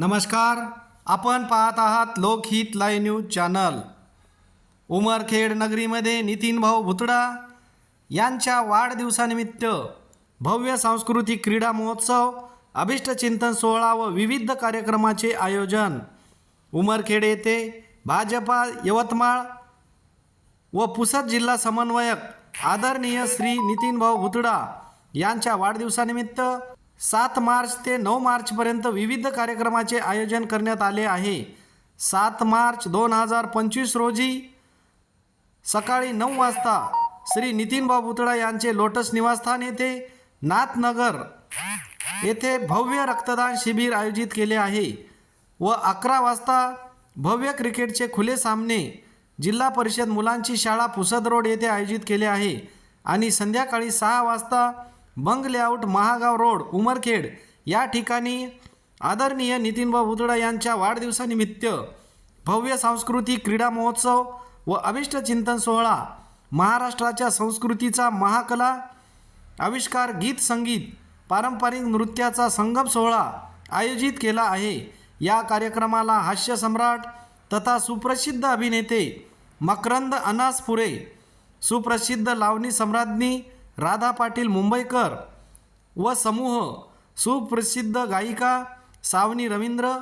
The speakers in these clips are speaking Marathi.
नमस्कार आपण पाहत आहात Lokhit live news channel. Umarkhed नगरीमध्ये Nitin Bhau Bhutada यांच्या वाढदिवसानिमित्त भव्य सांस्कृतिक क्रीडा महोत्सव अभिष्टचिंतन सोहळा व विविध कार्यक्रमाचे आयोजन. उमरखेड येथे भाजपा यवतमाळ व पुसद जिल्हा समन्वयक आदरणीय श्री नितीन भाऊ भुतडा यांच्या वाढदिवसानिमित्त सात मार्च ते नऊ मार्चपर्यंत विविध कार्यक्रमाचे आयोजन करण्यात आले आहे. सात मार्च दोन हजार पंचवीस रोजी सकाळी नऊ वाजता श्री नितीनभाऊ भुतडा यांचे लोटस निवासस्थान येथे नाथनगर येथे भव्य रक्तदान शिबिर आयोजित केले आहे व अकरा वाजता भव्य क्रिकेटचे खुले सामने जिल्हा परिषद मुलांची शाळा पुसद रोड येथे आयोजित केले आहे आणि संध्याकाळी सहा वाजता बंग लेआउट महागाव रोड उमरखेड या ठिकाणी आदरणीय नितीनभाऊ भुतडा यांच्या वाढदिवसानिमित्त भव्य सांस्कृतिक क्रीडा महोत्सव व अभिष्ट चिंतन सोहळा महाराष्ट्राच्या संस्कृतीचा महाकला आविष्कार गीत संगीत पारंपरिक नृत्याचा संगम सोहळा आयोजित केला आहे. या कार्यक्रमाला हास्य सम्राट तथा सुप्रसिद्ध अभिनेते मकरंद अनासपुरे सुप्रसिद्ध लावणी सम्राज्ञी राधा पाटील मुंबईकर व समूह सुप्रसिद्ध गायिका सावनी रवींद्र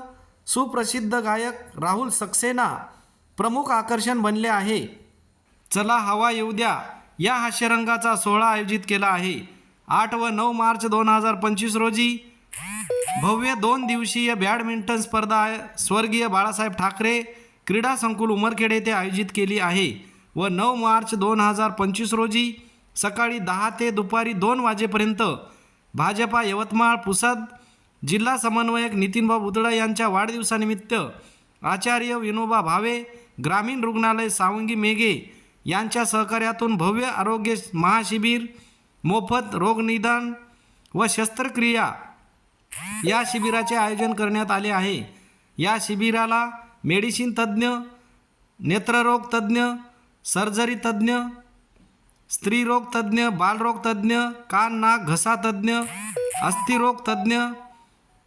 सुप्रसिद्ध गायक राहुल सक्सेना प्रमुख आकर्षण बनले आहे. चला हवा येऊ द्या. या हास्यरंगाचा सोहळा आयोजित केला आहे. आठ व नऊ मार्च दोन हजार पंचवीस रोजी भव्य दोन दिवसीय बॅडमिंटन स्पर्धा स्वर्गीय बाळासाहेब ठाकरे क्रीडा संकुल उमरखेड येथे आयोजित केली आहे व नऊ मार्च दोन हजार पंचवीस रोजी सकाळी दहा ते दुपारी दोन वाजेपर्यंत भाजपा यवतमाळ पुसद जिल्हा समन्वयक नितीनभाऊ बुदडा यांच्या वाढदिवसानिमित्त आचार्य विनोबा भावे ग्रामीण रुग्णालय सावंगी मेघे यांच्या सहकार्यातून भव्य आरोग्य महाशिबिर मोफत रोगनिदान व शस्त्रक्रिया या शिबिराचे आयोजन करण्यात आले आहे. या शिबिराला मेडिसिन तज्ज्ञ नेत्ररोग तज्ज्ञ सर्जरी तज्ज्ञ स्त्रीरोग तज्ज्ञ बालरोग तज्ज्ञ कान नाक घसा तज्ज्ञ अस्थिरोग तज्ज्ञ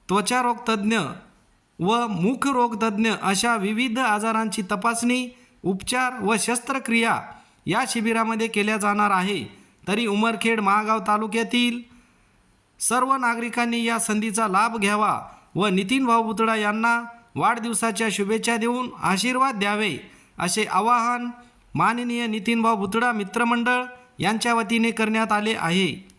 त्वचारोग तज्ज्ञ व मुख तज्ज्ञ अशा विविध आजारांची तपासणी उपचार व शस्त्रक्रिया या शिबिरामध्ये केल्या जाणार आहे. तरी उमरखेड महागाव तालुक्यातील सर्व नागरिकांनी या संधीचा लाभ घ्यावा व नितीन भाऊ पुतळा यांना वाढदिवसाच्या शुभेच्छा देऊन आशीर्वाद द्यावे असे आवाहन माननीय नितीन भाऊ मित्रमंडळ यांच्या वतीने करण्यात आले आहे.